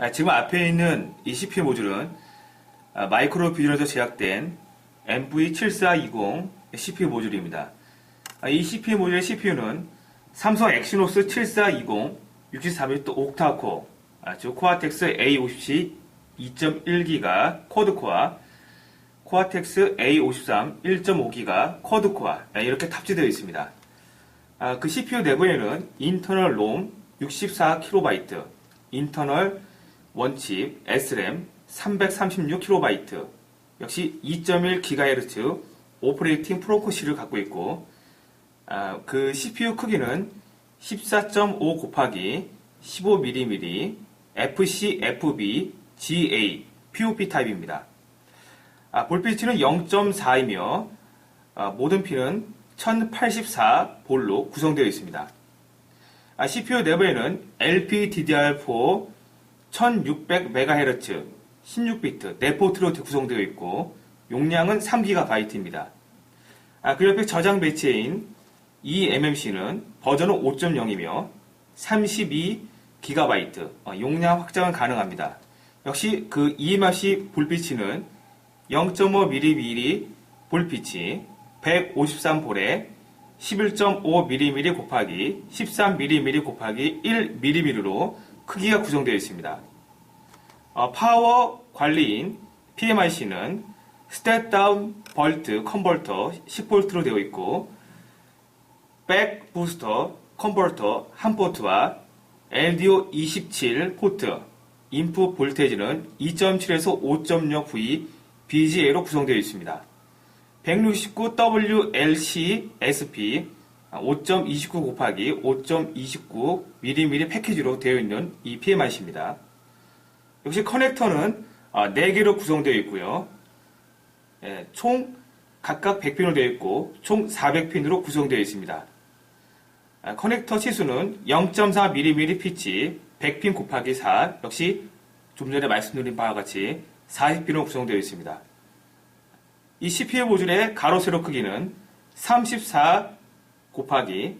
아, 지금 앞에 있는 이 CPU 모듈은 아, 마이크로 비전에서 제작된 MV7420 CPU 모듈입니다. 아, 이 CPU 모듈의 CPU는 삼성 엑시노스 7420 63비트 옥타코어, 아, 즉 코아텍스 A57 2.1기가 쿼드코어, 코아텍스 A53 1.5기가 쿼드코어 아, 이렇게 탑재되어 있습니다. 아, 그 CPU 내부에는 인터널 롬 64KB, 인터널 원칩 SRAM 336KB, 역시 2.1GHz 오퍼레이팅 프로코시를 갖고 있고, 아, 그 CPU 크기는 14.5 곱하기 15mm FC, FB, GA, POP 타입입니다. 아, 볼피치는 0.4이며 아, 모든 핀은 1084 볼로 구성되어 있습니다. 아, CPU 내부에는 LPDDR4 1600MHz 16비트 네포트로 구성되어 있고 용량은 3GB입니다. 아, 그 옆에 저장 배치인 eMMC는 버전은 5.0이며 32GB 어, 용량 확장은 가능합니다. 역시 그 eMMC 볼피치는 0.5mm 볼피치 153볼에 11.5mm 곱하기 13mm 곱하기 1mm로 크기가 구성되어 있습니다. 어, 파워 관리인 PMIC는 스텝 다운 벌트 컨버터 10V로 되어 있고 백 부스터 컨버터 한 포트와 LDO 27 포트 인풋 볼테이지는 2.7에서 5.0V BGA로 구성되어 있습니다. 169WLC-SP 5.29 곱하기 5.29mm 패키지로 되어 있는 이 PMIC입니다. 역시 커넥터는 4개로 구성되어 있고요. 예, 총 각각 100핀으로 되어 있고 총 400핀으로 구성되어 있습니다. 아, 커넥터 치수는 0.4mm 피치 100핀 곱하기 4 역시 좀 전에 말씀드린 바와 같이 40핀으로 구성되어 있습니다. 이 CPU 모듈의 가로 세로 크기는 34 곱하기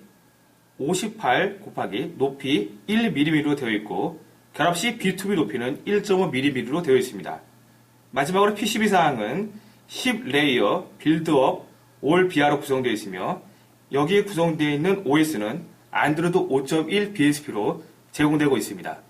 58 곱하기 높이 1mm로 되어 있고 결합 시 B2B 높이는 1.5mm로 되어 있습니다. 마지막으로 PCB 사항은 10레이어 빌드업 올 BR로 구성되어 있으며 여기에 구성되어 있는 OS는 안드로이드 5.1 BSP로 제공되고 있습니다.